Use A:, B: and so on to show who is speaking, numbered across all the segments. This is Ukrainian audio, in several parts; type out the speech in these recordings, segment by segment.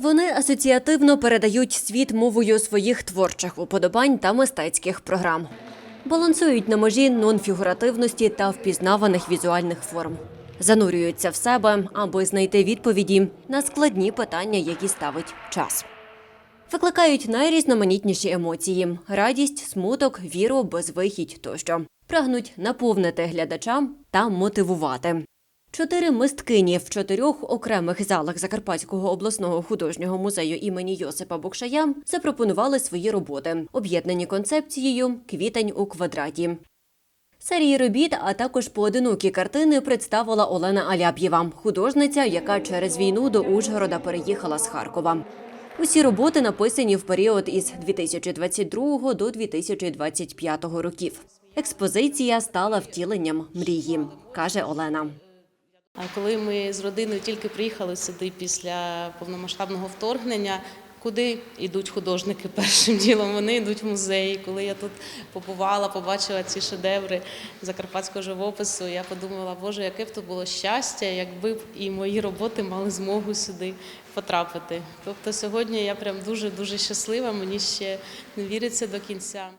A: Вони асоціативно передають світ мовою своїх творчих уподобань та мистецьких програм. Балансують на межі нонфігуративності та впізнаваних візуальних форм. Занурюються в себе, аби знайти відповіді на складні питання, які ставить час. Викликають найрізноманітніші емоції: радість, смуток, віру, безвихідь тощо. Прагнуть наповнити глядача та мотивувати. Чотири мисткині в чотирьох окремих залах Закарпатського обласного художнього музею імені Йосипа Букшая запропонували свої роботи, об'єднані концепцією Квітень у квадраті. Серії робіт, а також поодинокі картини представила Олена Аляб'єва, художниця, яка через війну до Ужгорода переїхала з Харкова. Усі роботи написані в період із 2022 до 2025 років. Експозиція стала втіленням мрії, каже Олена.
B: А коли ми з родиною тільки приїхали сюди після повномасштабного вторгнення, куди йдуть художники першим ділом? Вони йдуть в музей. Коли я тут побувала, побачила ці шедеври закарпатського живопису, я подумала, боже, яке б то було щастя, якби б і мої роботи мали змогу сюди потрапити. Тобто сьогодні я прям дуже дуже щаслива. Мені ще не віриться до кінця.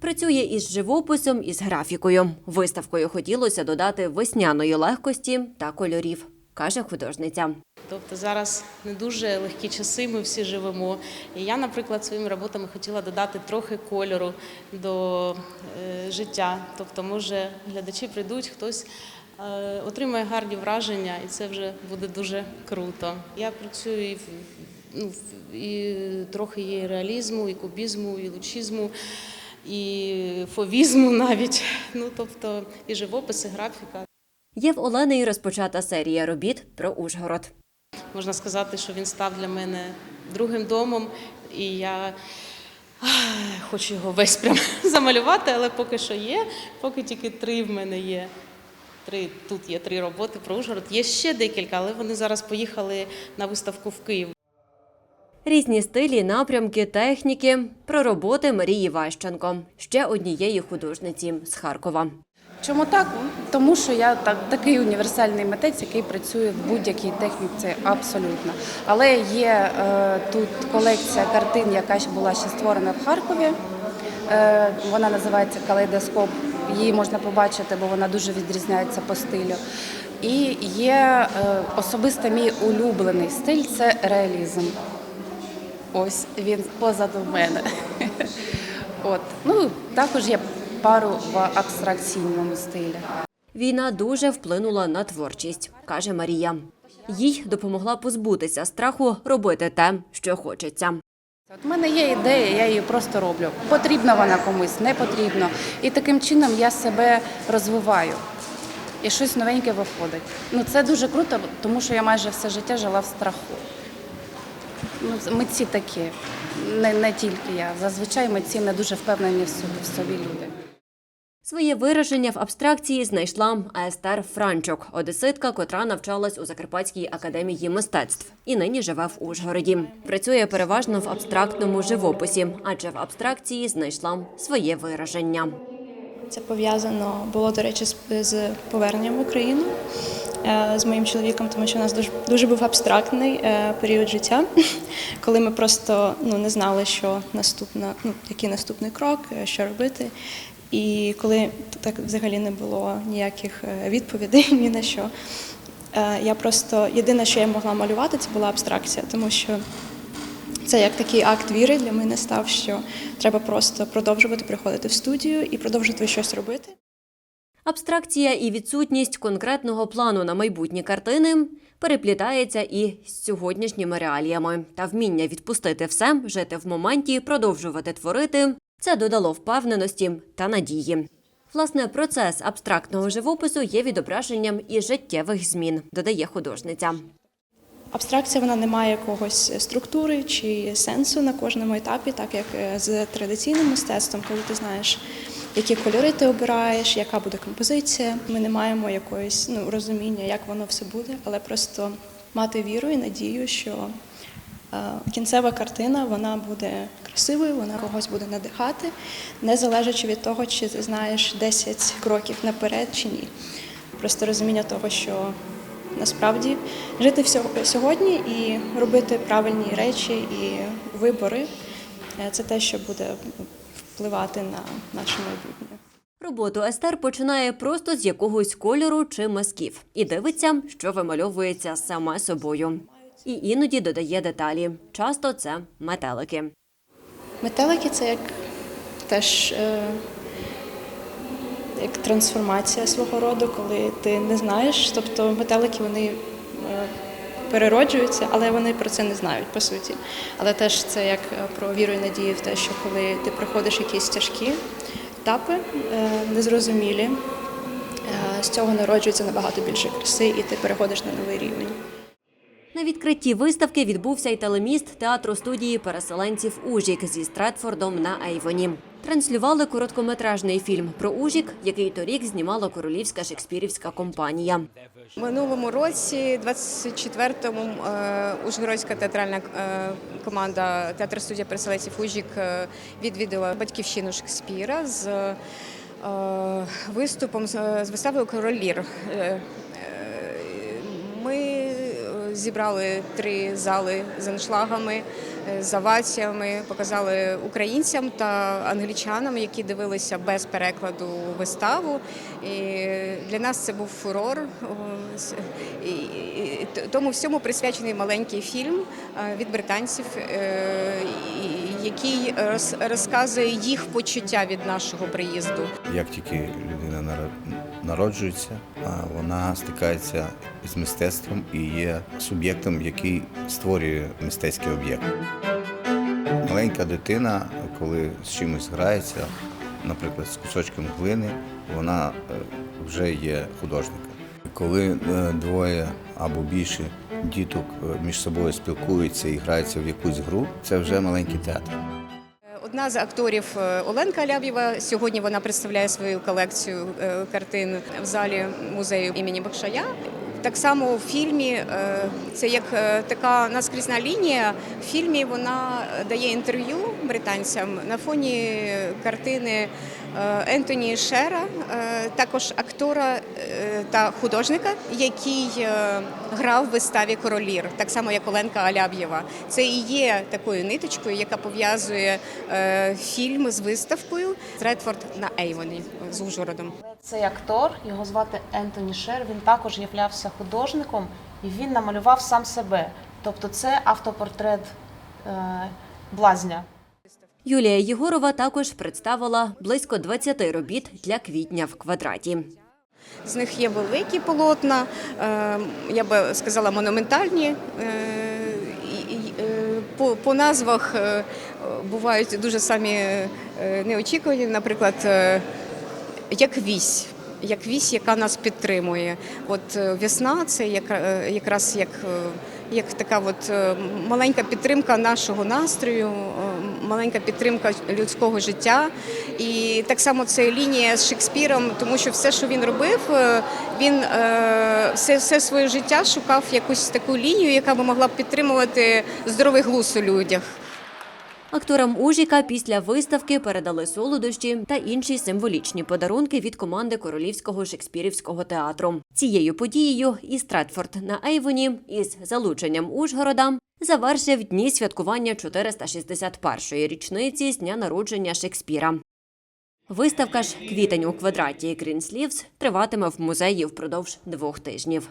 A: Працює із живописом, із графікою. Виставкою хотілося додати весняної легкості та кольорів, каже художниця.
B: Тобто зараз не дуже легкі часи, ми всі живемо. І я, наприклад, своїми роботами хотіла додати трохи кольору до е, життя. Тобто, може, глядачі прийдуть, хтось е, отримає гарні враження, і це вже буде дуже круто. Я працюю в- ну, і трохи є реалізму, і кубізму, і лучізму. І фовізму навіть, ну тобто і живопис, і графіка.
A: Є в Олени розпочата серія робіт про Ужгород.
B: Можна сказати, що він став для мене другим домом, і я хочу його весь прям замалювати, але поки що є, поки тільки три в мене є. Три, тут є три роботи про Ужгород. Є ще декілька, але вони зараз поїхали на виставку в Київ.
A: Різні стилі, напрямки, техніки про роботи Марії Ващенко, ще однієї художниці з Харкова.
C: Чому так? Тому що я так, такий універсальний митець, який працює в будь-якій техніці абсолютно. Але є е, тут колекція картин, яка була ще створена в Харкові. Е, вона називається Калейдоскоп. Її можна побачити, бо вона дуже відрізняється по стилю. І є е, особисто мій улюблений стиль це реалізм. Ось він позаду мене. От. Ну, також є пару в абстракційному стилі.
A: Війна дуже вплинула на творчість, каже Марія. Їй допомогла позбутися страху робити те, що хочеться.
C: От мене є ідея, я її просто роблю. Потрібна вона комусь, не потрібно. І таким чином я себе розвиваю. І щось новеньке виходить. Ну це дуже круто, тому що я майже все життя жила в страху. Ну, митці такі, не, не тільки я. Зазвичай митці не дуже впевнені в собі, люди.
A: Своє вираження в абстракції знайшла Естер Франчук, одеситка, котра навчалась у Закарпатській академії мистецтв і нині живе в Ужгороді. Працює переважно в абстрактному живописі, адже в абстракції знайшла своє вираження.
D: Це пов'язано було, до речі, з, поверненням в Україну е, з моїм чоловіком, тому що у нас дуже, дуже був абстрактний е, період життя, коли ми просто ну, не знали, що наступна, ну, який наступний крок, е, що робити. І коли так взагалі не було ніяких відповідей ні на що. Я просто єдине, що я могла малювати, це була абстракція, тому що це як такий акт віри для мене став, що треба просто продовжувати приходити в студію і продовжувати щось робити.
A: Абстракція і відсутність конкретного плану на майбутні картини переплітається і з сьогоднішніми реаліями. Та вміння відпустити все, жити в моменті, продовжувати творити це додало впевненості та надії. Власне, процес абстрактного живопису є відображенням і життєвих змін, додає художниця.
D: Абстракція вона не має якогось структури чи сенсу на кожному етапі, так як е, з традиційним мистецтвом, коли ти знаєш, які кольори ти обираєш, яка буде композиція. Ми не маємо якогось ну, розуміння, як воно все буде, але просто мати віру і надію, що е, кінцева картина вона буде красивою, вона когось буде надихати, не залежачи від того, чи ти знаєш 10 кроків наперед чи ні. Просто розуміння того, що насправді жити сьогодні і робити правильні речі і вибори е, це те, що буде впливати на наше майбутнє.
A: Роботу Естер починає просто з якогось кольору чи мазків і дивиться, що вимальовується саме собою. І іноді додає деталі. Часто це метелики.
D: Метелики це як теж е, як трансформація свого роду, коли ти не знаєш. Тобто метелики вони е, перероджуються, але вони про це не знають по суті. Але теж це як е, про віру і надію в те, що коли ти проходиш якісь тяжкі етапи, е, незрозумілі, з цього народжується набагато більше краси, і ти переходиш на новий рівень.
A: На відкритті виставки відбувся й телеміст театру студії переселенців Ужік зі Стретфордом на Ейвоні. Транслювали короткометражний фільм про Ужік, який торік знімала королівська шекспірівська компанія.
E: Минулому році, 24-му, е, Ужгородська театральна е, команда театр студія переселенців Ужік е, відвідала батьківщину Шекспіра з виступом з виставою Король Лір. Зібрали три зали з аншлагами, е, з оваціями, показали українцям та англічанам, які дивилися без перекладу виставу. І для нас це був фурор. Тому всьому присвячений маленький фільм е, від британців, е, який розказує їх почуття від нашого приїзду.
F: Як тільки людина народжується, вона стикається з мистецтвом і є суб'єктом, який створює мистецький об'єкт. Маленька дитина, коли з чимось грається, наприклад, з кусочком глини, вона е, вже є художником. Коли е, двоє або більше діток е, між собою спілкуються і граються в якусь гру, це вже маленький театр.
E: Одна з акторів е, Оленка Аляб'єва. Сьогодні вона представляє свою колекцію е, картин в залі музею імені Бакшая. Так само в фільмі е, це як така наскрізна лінія. В фільмі вона дає інтерв'ю британцям на фоні картини е, Ентоні Шера, е, також актора е, та художника, який грав в виставі Королір, так само як Оленка Аляб'єва. Це і є такою ниточкою, яка пов'язує фільм з виставкою Редфорд на Ейвоні з Ужгородом.
G: Цей актор, його звати Ентоні Шер, він також являвся художником і він намалював сам себе. Тобто це автопортрет блазня.
A: Юлія Єгорова також представила близько 20 робіт для квітня в квадраті.
E: З них є великі полотна, е, я би сказала, монументальні. е, е, По, назвах е, бувають дуже самі неочікувані, наприклад, як вісь. Як вісь, яка нас підтримує. От весна це як, якраз як, як така от маленька підтримка нашого настрою, маленька підтримка людського життя. І так само це лінія з Шекспіром, тому що все, що він робив, е, він е, все, все своє життя шукав якусь таку лінію, яка би могла б підтримувати здоровий глузд у людях.
A: Акторам Ужіка після виставки передали солодощі та інші символічні подарунки від команди Королівського шекспірівського театру. Цією подією і Стретфорд на Ейвоні із залученням Ужгорода завершив дні святкування 461-ї річниці з дня народження Шекспіра. Виставка ж Квітень у квадраті Sleeves триватиме в музеї впродовж двох тижнів.